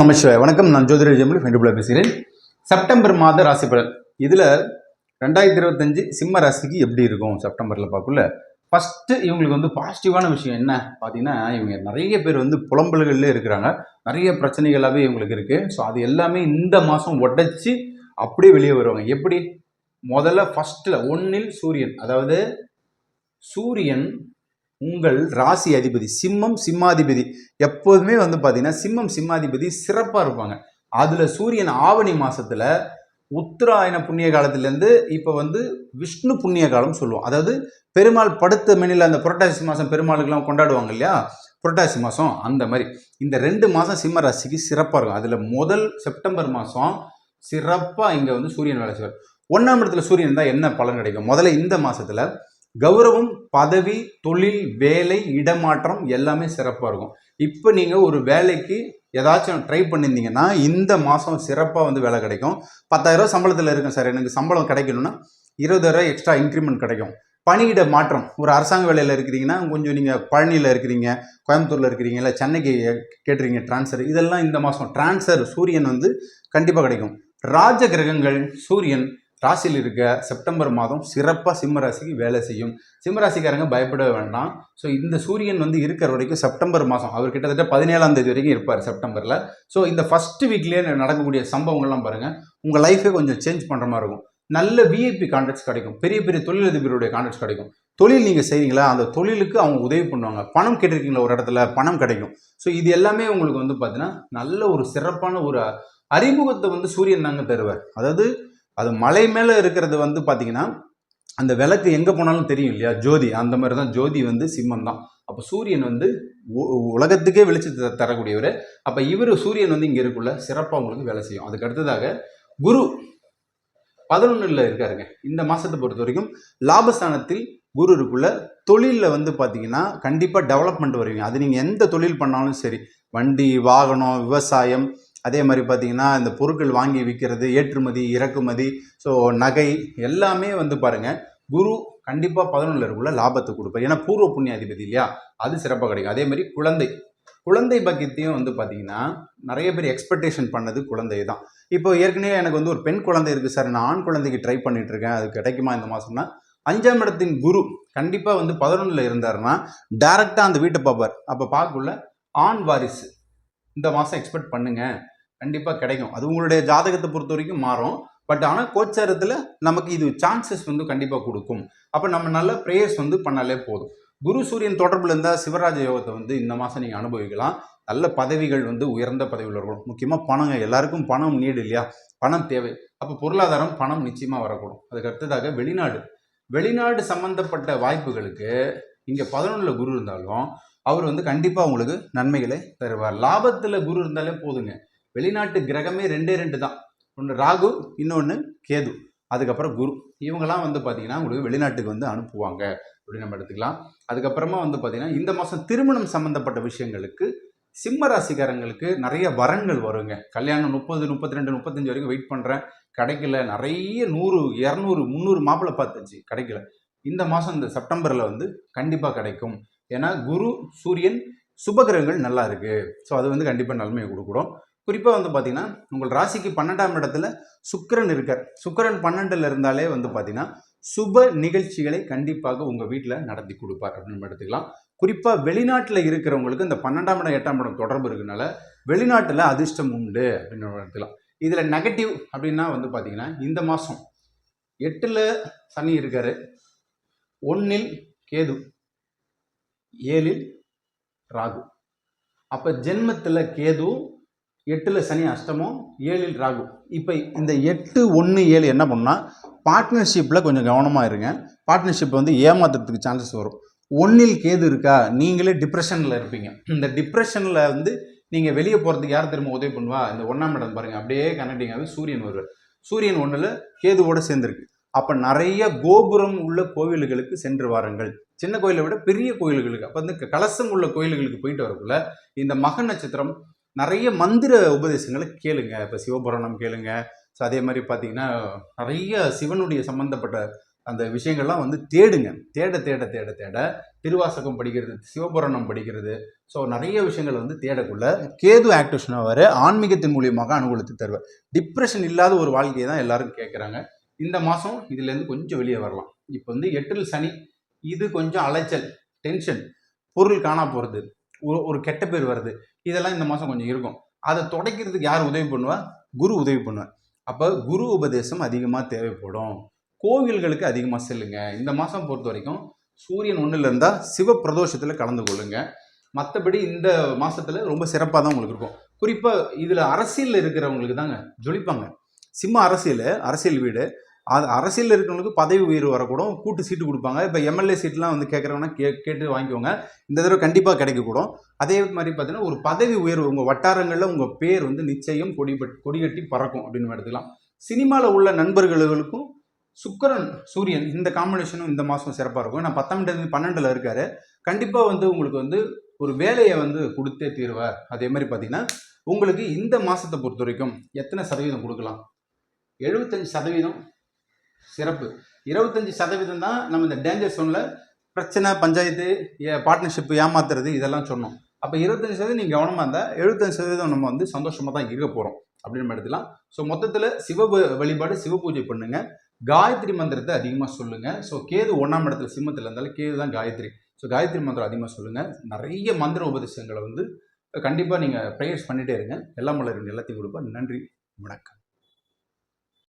நமச்சிவாய். வணக்கம் நான் ஜோதிட ஜெமிலி ஃபெண்டுபுல பேசுகிறேன். செப்டம்பர் மாத ராசி பலன். இதில் ரெண்டாயிரத்தி இருபத்தஞ்சு சிம்ம ராசிக்கு எப்படி இருக்கும் செப்டம்பரில் பார்க்கல ஃபஸ்ட்டு இவங்களுக்கு வந்து பாசிட்டிவான விஷயம் என்ன? பார்த்தீங்கன்னா இவங்க நிறைய பேர் வந்து புலம்பல்கள்லேயே இருக்கிறாங்க. நிறைய பிரச்சனைகளாகவே இவங்களுக்கு இருக்குது ஸோ அது எல்லாமே இந்த மாதம் உடச்சி அப்படியே வெளியே வருவாங்க. எப்படி? முதல்ல ஃபஸ்ட்டில் ஒன்னில் சூரியன். அதாவது சூரியன் உங்கள் ராசி அதிபதி சிம்மம் சிம்மாதிபதி. எப்போதுமே வந்து பார்த்தீங்கன்னா சிம்மம் சிம்மாதிபதி சிறப்பாக இருப்பாங்க. அதில் சூரியன் ஆவணி மாதத்தில் உத்தராயண புண்ணிய காலத்துலேருந்து இப்போ வந்து விஷ்ணு புண்ணிய காலம் சொல்லுவோம். அதாவது பெருமாள் படுத்த மெனில் அந்த புரட்டாசி மாதம் பெருமாளுக்கெல்லாம் கொண்டாடுவாங்க இல்லையா? புரட்டாசி மாதம் அந்த மாதிரி. இந்த ரெண்டு மாதம் சிம்ம ராசிக்கு சிறப்பாக இருக்கும். அதில் முதல் செப்டம்பர் மாதம் சிறப்பாக இங்கே வந்து சூரியன் வேலை செய்வார். ஒன்றாம் இடத்துல சூரியன் தான் என்ன பலன் கிடைக்கும்? முதல்ல இந்த மாதத்தில் கௌரவம் பதவி தொழில் வேலை இடமாற்றம் எல்லாமே சிறப்பாக இருக்கும். இப்போ நீங்கள் ஒரு வேலைக்கு ஏதாச்சும் ட்ரை பண்ணியிருந்தீங்கன்னா இந்த மாதம் சிறப்பாக வந்து வேலை கிடைக்கும். பத்தாயிரம் சம்பளத்தில் இருக்கும் சார். எனக்கு சம்பளம் கிடைக்கணும்னா இருபதாயிரம் எக்ஸ்ட்ரா இன்க்ரிமெண்ட் கிடைக்கும். பணியிட மாற்றம். ஒரு அரசாங்க வேலையில் இருக்கிறீங்கன்னா கொஞ்சம் நீங்கள் பழனியில் இருக்கிறீங்க கோயம்புத்தூரில் இருக்கிறீங்க இல்லை சென்னைக்கு கேட்டுறீங்க ட்ரான்ஸ்ஃபர் இதெல்லாம் இந்த மாதம் ட்ரான்ஸ்ஃபர் சூரியன் வந்து கண்டிப்பாக கிடைக்கும். ராஜ கிரகங்கள் சூரியன் ராசியில் இருக்க செப்டம்பர் மாதம் சிறப்பாக சிம்ம ராசிக்கு வேலை செய்யும். சிம்ம ராசிக்காரங்க பயப்பட வேண்டாம். ஸோ இந்த சூரியன் வந்து இருக்கிற வரைக்கும் செப்டம்பர் மாதம் அவர் கிட்டத்தட்ட பதினேழாம் தேதி வரைக்கும் இருப்பார் செப்டம்பரில். ஸோ இந்த ஃபஸ்ட்டு வீக்லேயே நடக்கக்கூடிய சம்பவங்கள்லாம் பாருங்கள் உங்கள் லைஃபே கொஞ்சம் சேஞ்ச் பண்ணுற மாதிரி இருக்கும். நல்ல விஐபி கான்ட்ராக்ட்ஸ் கிடைக்கும். பெரிய பெரிய தொழிலதிபருடைய கான்ட்ராக்ட்ஸ் கிடைக்கும். தொழில் நீங்கள் செய்கிறீங்களா அந்த தொழிலுக்கு அவங்க உதவி பண்ணுவாங்க. பணம் கேட்டிருக்கீங்களா ஒரு இடத்துல? பணம் கிடைக்கும். ஸோ இது எல்லாமே உங்களுக்கு வந்து பார்த்தீங்கன்னா நல்ல ஒரு சிறப்பான ஒரு அறிமுகத்தை வந்து சூரியன் தாங்க தருவார். அதாவது அது மலை மேலே இருக்கிறது வந்து பார்த்தீங்கன்னா அந்த விளக்கு எங்கே போனாலும் தெரியும் இல்லையா? ஜோதி. அந்த மாதிரி தான் ஜோதி வந்து சிம்மம் தான் அப்போ சூரியன் வந்து உ- உலகத்துக்கே வெளிச்சத்தை தரக்கூடியவர். அப்போ இவர் சூரியன் வந்து இங்கே இருக்குள்ள சிறப்பாக உங்களுக்கு வேலை செய்யும். அதுக்கு அடுத்ததாக குரு பதினொன்றில் இருக்காருங்க. இந்த மாதத்தை பொறுத்த வரைக்கும் லாபஸ்தானத்தில் குரு இருக்குள்ள தொழிலில் வந்து பார்த்தீங்கன்னா கண்டிப்பாக டெவலப்மெண்ட் வருவீங்க. அது நீங்கள் எந்த தொழில் பண்ணாலும் சரி. வண்டி வாகனம் விவசாயம் அதே மாதிரி பார்த்திங்கன்னா இந்த பொருட்கள் வாங்கி விற்கிறது ஏற்றுமதி இறக்குமதி ஸோ நகை எல்லாமே வந்து பாருங்கள் குரு கண்டிப்பாக பதினொன்றில் இருக்குள்ள லாபத்தை கொடுப்பார். ஏன்னா பூர்வ புண்ணிய அதிபதி இல்லையா? அது சிறப்பாக கிடைக்கும். அதே மாதிரி குழந்தை. குழந்தை பக்கியத்தையும் வந்து பார்த்தீங்கன்னா நிறைய பேர் எக்ஸ்பெக்டேஷன் பண்ணது குழந்தை தான். இப்போ ஏற்கனவே எனக்கு வந்து ஒரு பெண் குழந்தை இருக்குது சார். நான் ஆண் குழந்தைக்கு ட்ரை பண்ணிட்டு இருக்கேன் அது கிடைக்குமா இந்த மாதம்னா அஞ்சாம் இடத்தின் குரு கண்டிப்பாக வந்து பதினொன்றில் இருந்தாருன்னா டேரெக்டாக அந்த வீட்டை பார்ப்பார். அப்போ பார்க்கக்குள்ள ஆண் வாரிசு. இந்த மாதம் எக்ஸ்பெக்ட் பண்ணுங்கள் கண்டிப்பாக கிடைக்கும். அது உங்களுடைய ஜாதகத்தை பொறுத்த வரைக்கும் மாறும். பட் ஆனால் கோச்சாரத்தில் நமக்கு இது சான்சஸ் வந்து கண்டிப்பாக கொடுக்கும். அப்போ நம்ம நல்ல ப்ரேயர்ஸ் வந்து பண்ணாலே போதும். குரு சூரியன் தொடர்பில் இருந்தால் சிவராஜ யோகத்தை வந்து இந்த மாதம் நீங்கள் அனுபவிக்கலாம். நல்ல பதவிகள் வந்து உயர்ந்த பதவியில் இருக்கணும். முக்கியமாக பணங்க. எல்லாருக்கும் பணம் நீடு இல்லையா? பணம் தேவை. அப்போ பொருளாதாரம் பணம் நிச்சயமாக வரக்கூடும். அதுக்கு அடுத்ததாக வெளிநாடு. வெளிநாடு சம்மந்தப்பட்ட வாய்ப்புகளுக்கு இங்கே பதினொன்றில் குரு இருந்தாலும் அவர் வந்து கண்டிப்பாக உங்களுக்கு நன்மைகளை தருவார். லாபத்தில் குரு இருந்தாலே போதுங்க. வெளிநாட்டு கிரகமே ரெண்டே ரெண்டு தான். ஒன்று ராகு இன்னொன்று கேது. அதுக்கப்புறம் குரு. இவங்கெல்லாம் வந்து பார்த்தீங்கன்னா உங்களுக்கு வெளிநாட்டுக்கு வந்து அனுப்புவாங்க. அப்படின்னு நம்ம எடுத்துக்கலாம். அதுக்கப்புறமா வந்து பார்த்திங்கன்னா இந்த மாதம் திருமணம் சம்மந்தப்பட்ட விஷயங்களுக்கு சிம்ம ராசிக்காரங்களுக்கு நிறைய வரங்கள் வருங்க. கல்யாணம் முப்பது முப்பத்தி ரெண்டு முப்பத்தஞ்சு வரைக்கும் வெயிட் பண்ணுறேன் கிடைக்கல. நிறைய நூறு இரநூறு முந்நூறு மாப்பிள்ளை பார்த்துச்சு. கிடைக்கல. இந்த மாதம் இந்த செப்டம்பரில் வந்து கண்டிப்பாக கிடைக்கும். ஏன்னா குரு சூரியன் சுபகிரகங்கள் நல்லா இருக்குது ஸோ அது வந்து கண்டிப்பாக நன்மையை கொடுக்குறோம் குறிப்பாக வந்து பார்த்தீங்கன்னா உங்கள் ராசிக்கு பன்னெண்டாம் இடத்துல சுக்கரன் இருக்கார். சுக்கிரன் பன்னெண்டில் இருந்தாலே வந்து பார்த்தீங்கன்னா சுப நிகழ்ச்சிகளை கண்டிப்பாக உங்கள் வீட்டில் நடத்தி கொடுப்பார் அப்படின்னு நம்ம எடுத்துக்கலாம். குறிப்பாக வெளிநாட்டில் இருக்கிறவங்களுக்கு இந்த பன்னெண்டாம் இடம் எட்டாம் இடம் தொடர்பு இருக்கிறனால வெளிநாட்டில் அதிர்ஷ்டம் உண்டு அப்படின்னு நம்ம எடுத்துக்கலாம். இதில் நெகட்டிவ் அப்படின்னா வந்து பார்த்திங்கன்னா இந்த மாதம் எட்டில் சனி இருக்கார். ஒன்றில் கேது ஏழில் ராகு. அப்போ ஜென்மத்தில் கேது எட்டில் சனி அஷ்டமம் ஏழில் ராகு. இப்போ இந்த எட்டு ஒன்று ஏழு என்ன பண்ணால் பார்ட்னர்ஷிப்பில் கொஞ்சம் கவனமாக இருங்க. பார்ட்னர்ஷிப் வந்து ஏமாத்துறதுக்கு சான்சஸ் வரும். ஒன்றில் கேது இருக்கா? நீங்களே டிப்ரெஷனில் இருப்பீங்க. இந்த டிப்ரெஷனில் வந்து நீங்கள் வெளியே போகிறதுக்கு யார் திரும்ப உதவி பண்ணுவா? இந்த ஒன்றாம் இடம் பாருங்கள் அப்படியே கனெக்டிங் ஆகுது சூரியன் வருவார். சூரியன் ஒன்றில் கேதுவோடு சேர்ந்துருக்கு. அப்போ நிறைய கோபுரம் உள்ள கோவில்களுக்கு சென்று வாருங்கள். சின்ன கோயிலை விட பெரிய கோயில்களுக்கு. அப்போ வந்து கலசம் உள்ள கோயில்களுக்கு போயிட்டு வரக்குள்ள இந்த மக நட்சத்திரம் நிறைய மந்திர உபதேசங்களை கேளுங்க. இப்போ சிவபுராணம் கேளுங்க. ஸோ அதே மாதிரி பார்த்தீங்கன்னா நிறைய சிவனுடைய சம்பந்தப்பட்ட அந்த விஷயங்கள்லாம் வந்து தேடுங்க. தேட தேட தேட தேட திருவாசகம் படிக்கிறது சிவபுராணம் படிக்கிறது. ஸோ நிறைய விஷயங்கள் வந்து தேடக்குள்ள கேது ஆக்டிவேஷனாக வர ஆன்மீகத்தின் மூலியமாக அனுகூலத்தை தருவார். டிப்ரெஷன் இல்லாத ஒரு வாழ்க்கையை தான் எல்லாரும் கேட்குறாங்க இந்த மாதம் இதுலேருந்து கொஞ்சம் வெளியே வரலாம். இப்போ வந்து எட்டில் சனி இது கொஞ்சம் அலைச்சல் டென்ஷன் பொருள் காணா போகிறது ஒரு ஒரு கெட்ட பேர் வருது. இதெல்லாம் இந்த மாதம் கொஞ்சம் இருக்கும். அதை தொடக்கிறதுக்கு யார் உதவி பண்ணுவா? குரு உதவி பண்ணுவார் அப்போ குரு உபதேசம் அதிகமாக தேவைப்படும். கோவில்களுக்கு அதிகமாக செல்லுங்க. இந்த மாதம் பொறுத்த வரைக்கும் சூரியன் ஒன்றில் இருந்தால் சிவ பிரதோஷத்தில் கலந்து கொள்ளுங்க. மற்றபடி இந்த மாதத்தில் ரொம்ப சிறப்பாக தான் உங்களுக்கு இருக்கும். குறிப்பாக இதில் அரசியலில் இருக்கிறவங்களுக்கு தாங்க ஜொலிப்பாங்க. சிம்ம அரசியல் அரசியல் வீடு அது அரசியலில் இருக்கிறவங்களுக்கு பதவி உயர்வு வரக்கூடும். கூட்டு சீட்டு கொடுப்பாங்க. இப்போ எம்எல்ஏ சீட்லாம் வந்து கேட்குறவங்கன்னா கே கேட்டு வாங்கிக்கோங்க. இந்த தடவை கண்டிப்பாக கிடைக்கக்கூடும். அதே மாதிரி பார்த்தீங்கன்னா ஒரு பதவி உயர்வு உங்கள் வட்டாரங்களில் உங்கள் பேர் வந்து நிச்சயம் கொடி கொடிகட்டி கொடி கட்டி பறக்கும் அப்படின்னு எடுத்துக்கலாம். சினிமாவில் உள்ள நண்பர்களுக்கும் சுக்கரன் சூரியன் இந்த காம்பினேஷனும் இந்த மாதம் சிறப்பாக இருக்கும். நான் பத்தாம் பன்னெண்டில் இருக்காரு. கண்டிப்பாக வந்து உங்களுக்கு வந்து ஒரு வேலையை வந்து கொடுத்தே தீருவார். அதே மாதிரி பார்த்தீங்கன்னா உங்களுக்கு இந்த மாதத்தை பொறுத்த வரைக்கும் எத்தனை சதவீதம் கொடுக்கலாம்? எழுபத்தஞ்சு சதவீதம் சிறப்பு. இருபத்தஞ்சி சதவீதம் தான் நம்ம இந்த டேஞ்சர் சோனில் பிரச்சனை பஞ்சாயத்து பார்ட்னர்ஷிப் ஏமாத்துறது இதெல்லாம் சொன்னோம். அப்போ இருபத்தஞ்சி சதவீதம் நீங்கள் கவனமாக இருந்தால் எழுபத்தஞ்சு சதவீதம் நம்ம வந்து சந்தோஷமாக தான் இருக்க போகிறோம் அப்படின்னு நம்ம எடுத்துக்கலாம். ஸோ மொத்தத்தில் சிவ வழிபாடு சிவ பூஜை பண்ணுங்க. காயத்ரி மந்திரத்தை அதிகமாக சொல்லுங்கள் ஸோ கேது ஒன்றாம் இடத்துல சிம்மத்தில் இருந்தாலும் கேது தான் காயத்ரி. ஸோ காயத்ரி மந்திரம் அதிகமாக சொல்லுங்கள் நிறைய மந்திர உபதேசங்களை வந்து கண்டிப்பாக நீங்கள் ப்ரேயர்ஸ் பண்ணிகிட்டே இருங்க. எல்லாம் மலர்கள் எல்லாத்தையும் கொடுப்பா நன்றி வணக்கம்.